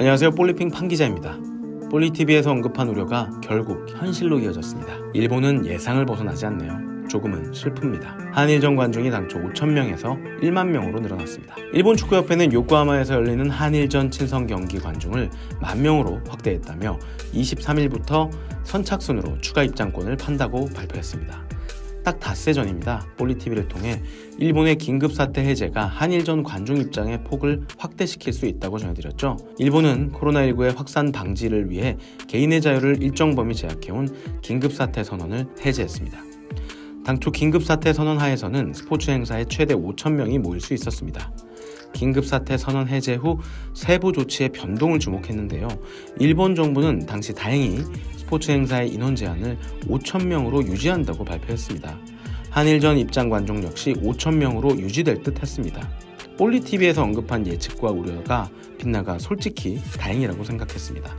안녕하세요. 볼리핑 판 기자입니다. 볼리TV에서 언급한 우려가 결국 현실로 이어졌습니다. 일본은 예상을 벗어나지 않네요. 조금은 슬픕니다. 한일전 관중이 당초 5천명에서 1만 명으로 늘어났습니다. 일본 축구협회는 요코하마에서 열리는 한일전 친선 경기 관중을 만 명으로 확대했다며 23일부터 선착순으로 추가 입장권을 판다고 발표했습니다. 딱 닷새 전입니다. 볼리TV를 통해 일본의 긴급 사태 해제가 한일전 관중 입장의 폭을 확대시킬 수 있다고 전해드렸죠. 일본은 코로나19의 확산 방지를 위해 개인의 자유를 일정 범위 제약해온 긴급 사태 선언을 해제했습니다. 당초 긴급 사태 선언 하에서는 스포츠 행사에 최대 5천 명이 모일 수 있었습니다. 긴급 사태 선언 해제 후 세부 조치의 변동을 주목했는데요. 일본 정부는 당시 다행히 스포츠 행사의 인원 제한을 5천 명으로 유지한다고 발표했습니다. 한일전 입장 관중 역시 5천 명으로 유지될 듯 했습니다. 볼리 TV에서 언급한 예측과 우려가 빗나가 솔직히 다행이라고 생각했습니다.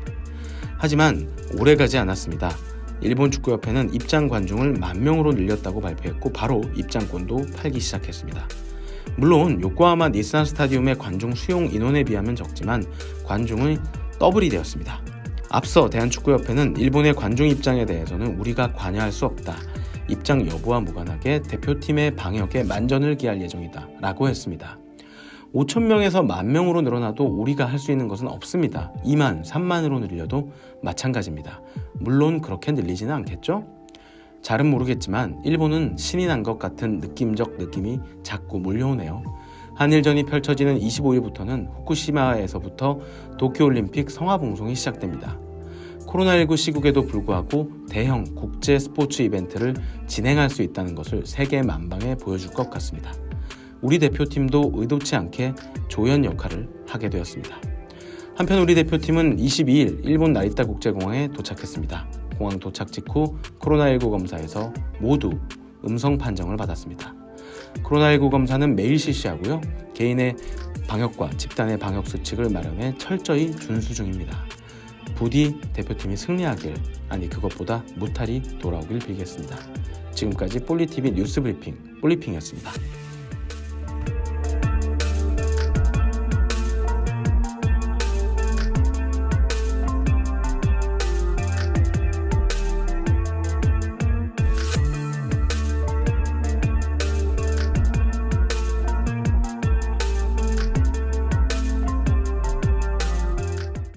하지만 오래 가지 않았습니다. 일본 축구협회는 입장 관중을 만 명으로 늘렸다고 발표했고 바로 입장권도 팔기 시작했습니다. 물론 요코하마 니산 스타디움의 관중 수용 인원에 비하면 적지만 관중은 더블이 되었습니다. 앞서 대한축구협회는 일본의 관중 입장에 대해서는 우리가 관여할 수 없다. 입장 여부와 무관하게 대표팀의 방역에 만전을 기할 예정이다. 라고 했습니다. 5천명에서 만명으로 늘어나도 우리가 할 수 있는 것은 없습니다. 2만, 3만으로 늘려도 마찬가지입니다. 물론 그렇게 늘리지는 않겠죠? 잘은 모르겠지만 일본은 신이 난 것 같은 느낌적 느낌이 자꾸 몰려오네요. 한일전이 펼쳐지는 25일부터는 후쿠시마에서부터 도쿄올림픽 성화봉송이 시작됩니다. 코로나19 시국에도 불구하고 대형 국제 스포츠 이벤트를 진행할 수 있다는 것을 세계 만방에 보여줄 것 같습니다. 우리 대표팀도 의도치 않게 조연 역할을 하게 되었습니다. 한편 우리 대표팀은 22일 일본 나리타 국제공항에 도착했습니다. 공항 도착 직후 코로나19 검사에서 모두 음성 판정을 받았습니다. 코로나19 검사는 매일 실시하고요. 개인의 방역과 집단의 방역 수칙을 마련해 철저히 준수 중입니다. 부디 대표팀이 승리하길, 아니 그것보다 무탈이 돌아오길 빌겠습니다. 지금까지 볼리TV 뉴스 브리핑, 볼리핑이었습니다.